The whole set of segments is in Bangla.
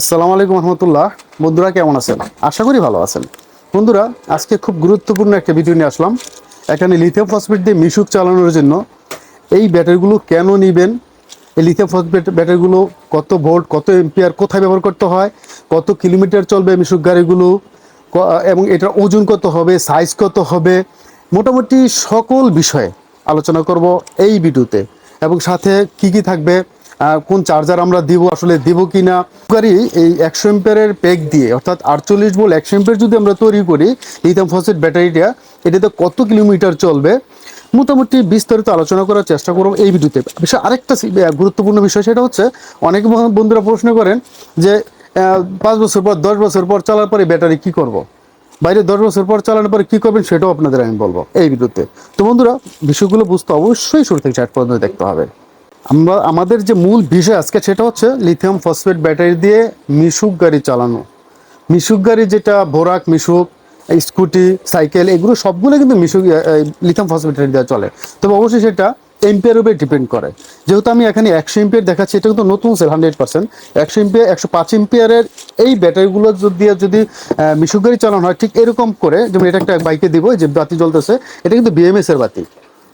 আসসালামু আলাইকুম রহমতুল্লাহ। বন্ধুরা, কেমন আছেন? আশা করি ভালো আছেন। বন্ধুরা, আজকে খুব গুরুত্বপূর্ণ একটা ভিডিও নিয়ে আসলাম। এখানে লিথিয়াম ফসফেট দিয়ে মিশুক চালানোর জন্য এই ব্যাটারিগুলো কেন নেবেন? এই লিথিয়াম ফসফেট ব্যাটারিগুলো কত ভোল্ট কত এম্পিয়ার কোথায় ব্যবহার করতে হয়, কত কিলোমিটার চলবে মিশুক গাড়িগুলো এবং এটার ওজন কত হবে সাইজ কত হবে, মোটামুটি সকল বিষয়ে আলোচনা করব এই ভিডিওতে। এবং সাথে কি কি থাকবে কোন চার্জার আমরা দিব, আসলে দিব কি না এই একশো এম্পিয়ারের প্যাক দিয়ে, অর্থাৎ আটচল্লিশ ভোল্ট একশো এম্পিয়ার যদি আমরা তৈরি করি লিথিয়াম ফসফেট ব্যাটারিটা, এটাতে কত কিলোমিটার চলবে? মোটামুটি বিস্তারিত আলোচনা করার চেষ্টা করব এই ভিডিওতে। বিষয় আরেকটা গুরুত্বপূর্ণ বিষয়, সেটা হচ্ছে, অনেক বন্ধুরা প্রশ্ন করেন যে পাঁচ বছর পর, দশ বছর পর চালার পরে ব্যাটারি কি করব। বাইরে দশ বছর পর চালানোর পরে কী করবেন, সেটাও আপনাদের আমি বলব এই ভিডিওতে। তো বন্ধুরা, বিষয়গুলো বুঝতে অবশ্যই শুরু থেকে ষাট পর্যন্ত দেখতে হবে। আমরা, আমাদের যে মূল বিষয় আজকে সেটা হচ্ছে লিথিয়াম ফসফেট ব্যাটারি দিয়ে মিশুক গাড়ি চালানো। মিশুক গাড়ি যেটা বোরাক মিশুক স্কুটি সাইকেল এগুলো সবগুলো কিন্তু মিশুক লিথিয়াম ফসফেট ব্যাটারি দিয়ে চলে। তবে অবশ্যই সেটা এম্পিয়ার উপরে ডিপেন্ড করে। যেহেতু আমি এখানে একশো এম্পিয়ার দেখাচ্ছি, এটা কিন্তু নতুন সেল হান্ড্রেড পার্সেন্ট একশো এম্পিয়ার একশো পাঁচ এম্পিয়ারের এই ব্যাটারিগুলো দিয়ে যদি মিশুক গাড়ি চালানো হয়, ঠিক এরকম করে, যেমন এটা একটা বাইকে দিব, যে বাতি জ্বলতেছে, এটা কিন্তু বিএমএস এর বাতি।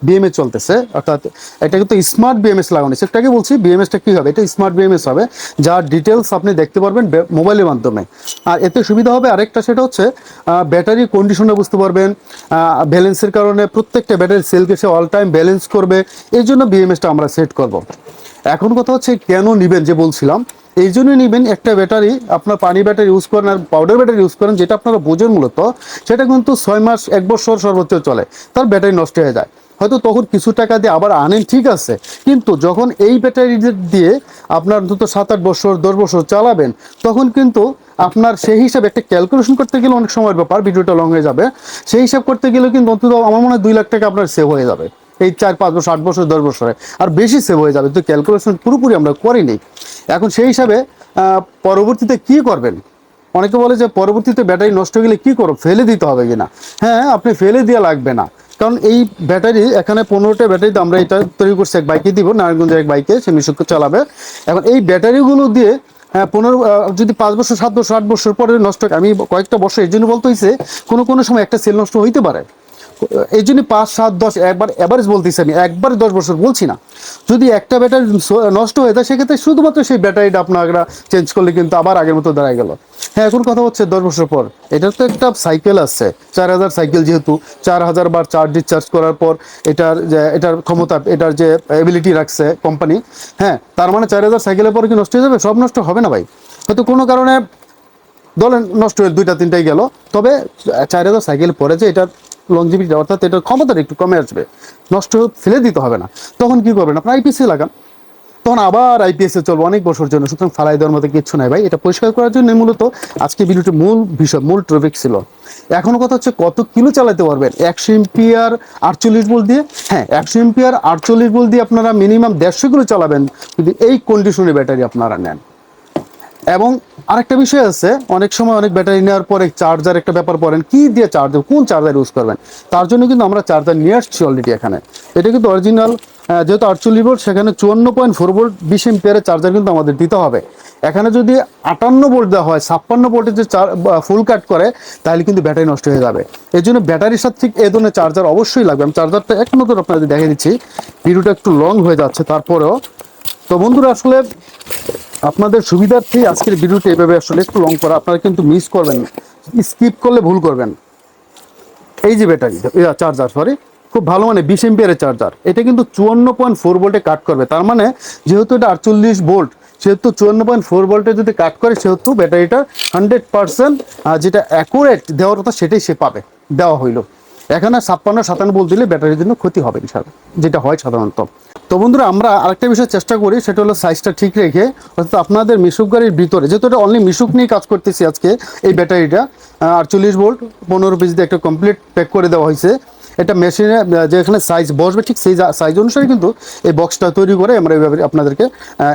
বিএমএস চলতেছে, অর্থাৎ এটা কিন্তু স্মার্ট বিএমএস লাগানো সেটাকে বলছি বিএমএসটা কি হবে? এটা স্মার্ট বিএমএস হবে, যার ডিটেলস আপনি দেখতে পারবেন মোবাইলের মাধ্যমে। আর এতে সুবিধা হবে আরেকটা, সেটা হচ্ছে ব্যাটারি কন্ডিশনে বুঝতে পারবেন। ব্যালেন্সের কারণে প্রত্যেকটা ব্যাটারি সেলকে সে অল টাইম ব্যালেন্স করবে। এই জন্য বিএমএসটা আমরা সেট করব। এখন কথা হচ্ছে কেন নিবেন, যে বলছিলাম। এই জন্যই নেবেন একটা ব্যাটারি আপনার পানি ব্যাটারি ইউজ করেন আর পাউডার ব্যাটারি ইউজ করেন, যেটা আপনারা বোঝেন মূলত, সেটা কিন্তু ছয় মাস, এক বছর সর্বোচ্চ চলে। তার ব্যাটারি নষ্ট হয়ে যায়। হয়তো তখন কিছু টাকা দিয়ে আবার আনেন, ঠিক আছে। কিন্তু যখন এই ব্যাটারি দিয়ে আপনার অন্তত সাত আট বছর, দশ বছর চালাবেন, তখন কিন্তু আপনার সেই হিসাবে একটা ক্যালকুলেশন করতে গেলে অনেক সময়ের ব্যাপার, ভিডিওটা লং হয়ে যাবে। সেই হিসাব করতে গেলে কিন্তু অন্তত আমার মনে হয় দুই লাখ টাকা আপনার সেভ হয়ে যাবে। এই চার, পাঁচ বছর, আট বছর, দশ বছরে। আর বেশি সেভ হয়ে যাবে, তো ক্যালকুলেশন পুরোপুরি আমরা করিনি এখন সেই হিসাবে পরবর্তীতে কি করবেন? অনেকে বলে যে পরবর্তীতে ব্যাটারি নষ্ট হয়ে গেলে কি করো ফেলে দিতে হবে কিনা? হ্যাঁ আপনি ফেলে দেওয়া লাগবে না। কারণ এই ব্যাটারি এখানে পনেরোটা ব্যাটারি আমরা এটা তৈরি করছি, এক বাইকে দিব নারায়ণগঞ্জের এক বাইকে সে মিশুক চালাবে। এখন এই ব্যাটারিগুলো দিয়ে হ্যাঁ পনেরো যদি পাঁচ বছর, সাত বছর, আট বছর পরে নষ্ট আমি কয়েকটা বছর এর জন্য বলতে হয়েছে কোনো কোনো সময় একটা সেল নষ্ট হইতে পারে। এই জন্য পাঁচ, সাত, দশ, একবার অ্যাভারেজ বলতেছি আমি একবার দশ বছর বলছি না। যদি একটা ব্যাটারি নষ্ট হয়ে যায়, সেক্ষেত্রে শুধুমাত্র সেই ব্যাটারিটা আপনারা চেঞ্জ করলে কিন্তু আবার আগের মতো দাঁড়ায় গেল। হ্যাঁ এখন কথা হচ্ছে দশ বছর পর। এটার তো একটা সাইকেল আছে। চার হাজার সাইকেল যেহেতু, চার হাজার বার চার্জ ডিসচার্জ করার পর এটার যে, এটার ক্ষমতা, এটার যে এবিলিটি রাখছে কোম্পানি হ্যাঁ তার মানে চার হাজার সাইকেলের পর কি নষ্ট হয়ে যাবে? সব নষ্ট হবে না ভাই। হয়তো কোনো কারণে দলে নষ্ট হয়ে দুইটা, তিনটাই গেল। তবে চার হাজার সাইকেল পরে যে এটার লংজিভিটি অর্থাৎ এটার ক্ষমতাটা একটু কমে আসবে, নষ্ট হয়ে ফেলে দিতে হবে না। তখন কি করবেন? আপনার আইপিএসি লাগান। তখন আবার আইপিএসে চলবে অনেক বছর জন্য, সুতরাং ফালাই দেওয়ার মতো কিছু নাই ভাই। এটা পরিষ্কার করার জন্য মূলত আজকে ভিডিওটির মূল বিষয়, মূল টপিক ছিল। এখনও কথা হচ্ছে কত কিলো চালাতে পারবেন? একশো এম্পিয়ার আটচল্লিশ বল দিয়ে? হ্যাঁ একশো এম্পিয়ার আটচল্লিশ বল দিয়ে আপনারা মিনিমাম দেড়শো কিলো চালাবেন। যদি এই কন্ডিশনে ব্যাটারি আপনারা নেন। এবং আরেকটা বিষয় আছে, অনেক সময় অনেক ব্যাটারি নেওয়ার পরে চার্জার একটা ব্যাপার পড়েন, কি দিয়ে চার্জার কোন চার্জার ইউজ করবেন? তার জন্য কিন্তু আমরা চার্জার নিয়ে আসছি অলরেডি এখানে। এটা কিন্তু অরিজিনাল যেহেতু আটচল্লিশ ভোল্ট সেখানে চুয়ান্ন পয়েন্ট ফোর ভোল্ট বিশ এম্পিয়ারের চার্জার কিন্তু আমাদের দিতে হবে। এখানে যদি আটান্ন ভোল্ট দেওয়া হয়, ছাপ্পান্ন ভোল্টের যে ফুল কাট করে, তাহলে কিন্তু ব্যাটারি নষ্ট হয়ে যাবে। এই জন্য ব্যাটারির সাথে ঠিক এই ধরনের চার্জার অবশ্যই লাগবে। আমি চার্জারটা এক নতুন আপনাদের দেখে দিচ্ছি। ভিডিওটা একটু লং হয়ে যাচ্ছে, তারপরেও। তো বন্ধুরা, আসলে আপনাদের সুবিধার্থে আজকের ভিডিওটি এভাবে আসলে একটু লং করা, আপনারা কিন্তু মিস করবেন স্কিপ করলে ভুল করবেন। এই যে ব্যাটারি চার্জার সরি খুব ভালো মানে বিশ এম্পিয়ারের চার্জার এটা কিন্তু চুয়ান্ন পয়েন্ট ফোর ভোল্টে কাট করবে। তার মানে যেহেতু এটা আটচল্লিশ ভোল্ট সেহেতু চুয়ান্ন পয়েন্ট ফোর ভোল্টে যদি কাট করে, সেহেতু ব্যাটারিটা হান্ড্রেড পার্সেন্ট যেটা অ্যাকুরেট দেওয়ার কথা সেটাই সে পাবে। দেওয়া হইল। এখানে ছাপ্পান্ন, সাতান্ন বল দিলে ব্যাটারির জন্য ক্ষতি হবে ইনশাল্লাহ যেটা হয় সাধারণত। তো বন্ধুরা, আমরা আরেকটা বিষয় চেষ্টা করি, সেটা হলো সাইজটা ঠিক রেখে অর্থাৎ আপনাদের মিশুক গাড়ির ভিতরে, যেহেতু এটা অনলি মিশুক নিয়ে কাজ করতেছি আজকে এই ব্যাটারিটা আটচল্লিশ ভোল্ট পনেরো পিস দিয়ে একটা কমপ্লিট প্যাক করে দেওয়া হয়েছে। এটা মেশিনে যেখানে সাইজ বসবে ঠিক সেই সাইজ অনুসারে কিন্তু এই বক্সটা তৈরি করে আমরা এইভাবে আপনাদেরকে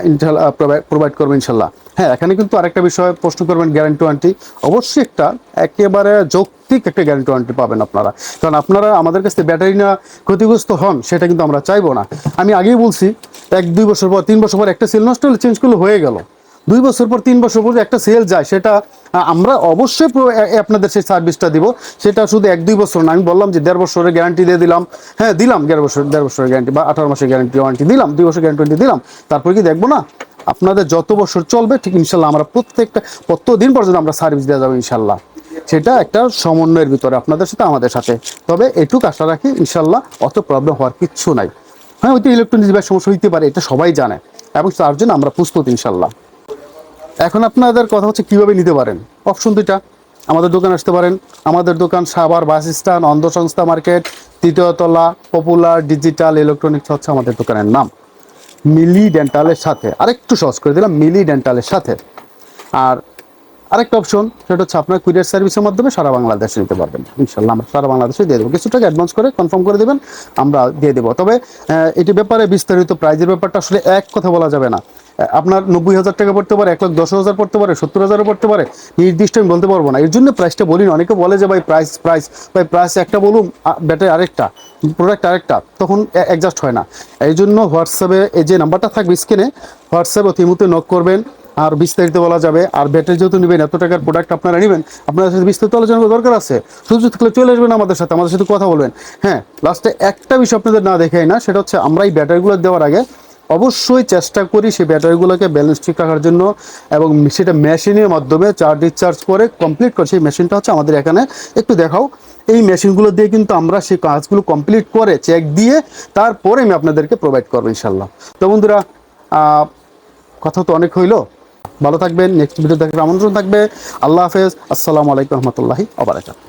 ইনশাল্লাহ প্রোভাইড করব ইনশাল্লাহ হ্যাঁ এখানে কিন্তু আরেকটা বিষয় প্রশ্ন করবেন গ্যারান্টি ওয়ারেন্টি অবশ্যই একটা একেবারে যৌক্তিক একটা গ্যারান্টি ওয়ারেন্টি পাবেন আপনারা। কারণ আপনারা আমাদের কাছ ব্যাটারি না ক্ষতিগ্রস্ত হন, সেটা কিন্তু আমরা চাইব না। আমি আগেই বলছি, এক দুই বছর পর, তিন বছর পর একটা সেল নষ্ট হলে চেঞ্জ করলে হয়ে গেল। দুই বছর পর, তিন বছর পর একটা সেল যায়, সেটা আমরা অবশ্যই আপনাদের সেই সার্ভিসটা দিব। সেটা শুধু এক, দুই বছর না, আমি বললাম যে দেড় বছরের গ্যারান্টি দিয়ে দিলাম। হ্যাঁ দিলাম দেড় বছর, দেড় বছরের গ্যারান্টি বা আঠারো মাসের গ্যারান্টি ওয়ারেন্টি দিলাম, দুই বছর গ্যারান্টি দিলাম। তারপর কি দেখব না? আপনাদের যত বছর চলবে, ঠিক ইনশাল্লাহ আমরা প্রত্যেকটা, প্রত্যেকদিন পর্যন্ত আমরা সার্ভিস দেওয়া যাব ইনশাল্লাহ। সেটা একটা সমন্বয়ের ভিতরে, আপনাদের সাথে, আমাদের সাথে। তবে এটুকু আশা রাখি, ইনশাল্লাহ অত প্রবলেম হওয়ার কিচ্ছু নাই। হ্যাঁ ওইটা ইলেকট্রনিক্স ডিভাইস সমস্যা হইতে পারে, এটা সবাই জানে। এবং তার জন্য আমরা প্রস্তুত, ইনশাল্লাহ। এখন আপনাদের কথা হচ্ছে কীভাবে নিতে পারেন? অপশন দুইটা। আমাদের দোকান আসতে পারেন। আমাদের দোকান সাভার বাস স্ট্যান্ড অন্ধ সংস্থা মার্কেট, তৃতীয় তলা পপুলার ডিজিটাল ইলেকট্রনিক্স হচ্ছে আমাদের দোকানের নাম। মিলি ডেন্টালের সাথে। আরেকটু সহজ করে দিলাম, মিলি ডেন্টালের সাথে। আর আরেকটা অপশন সেটা হচ্ছে আপনার কুরিয়ার সার্ভিসের মাধ্যমে সারা বাংলাদেশে নিতে পারবেন। ইনশাল্লাহ আমরা সারা বাংলাদেশে দিয়ে দেবো। কিছু টাকা অ্যাডভান্স করে কনফার্ম করে দেবেন, আমরা দিয়ে দেবো। তবে এটি ব্যাপারে বিস্তারিত প্রাইজের ব্যাপারটা আসলে এক কথা বলা যাবে না। আপনার নব্বই হাজার টাকা পড়তে পারে, এক লাখ দশ হাজার পড়তে পারে, সত্তর হাজারও পড়তে পারে। নির্দিষ্ট আমি বলতে পারব না। এর জন্য প্রাইসটা বলি না। অনেকে বলে যে, ভাই প্রাইস প্রাইস ভাই প্রাইস একটা বলুন ব্যাটারি আরেকটা প্রোডাক্ট আরেকটা। তখন অ্যাডজাস্ট হয় না। এই জন্য হোয়াটসঅ্যাপে এই যে নাম্বারটা থাকবে স্ক্রিনে হোয়াটসঅ্যাপে অতি মুহূর্তে নক করবেন, আর বিস্তারিত বলা যাবে। আর ব্যাটারি যেহেতু নেবেন, এত টাকার প্রোডাক্ট আপনারা নেবেন, আপনাদের সাথে বিস্তারিত আলোচনা দরকার আছে। সুযোগ থাকলে চলে আসবেন আমাদের সাথে আমাদের সাথে কথা বলবেন। হ্যাঁ লাস্টে একটা বিষয় আপনাদের না দেখাই না, সেটা হচ্ছে আমরা এই ব্যাটারিগুলো দেওয়ার আগে অবশ্যই চেষ্টা করি সেই ব্যাটারিগুলোকে ব্যালেন্স ঠিক রাখার জন্য এবং সেটা মেশিনের মাধ্যমে চার্জ ডিসচার্জ করে কমপ্লিট করে। সেই মেশিনটা হচ্ছে আমাদের এখানে। একটু দেখাও। এই মেশিনগুলো দিয়ে কিন্তু আমরা সেই কাজগুলো কমপ্লিট করে চেক দিয়ে তারপরে আমি আপনাদেরকে প্রোভাইড করব ইনশাল্লাহ তো বন্ধুরা কথা তো অনেক হইল। ভালো থাকবেন। নেক্সট ভিডিও দেখার আমন্ত্রণ থাকবে। আল্লাহ হাফেজ। আসসালামু আলাইকুম রহমতুল্লাহি আবরাকাত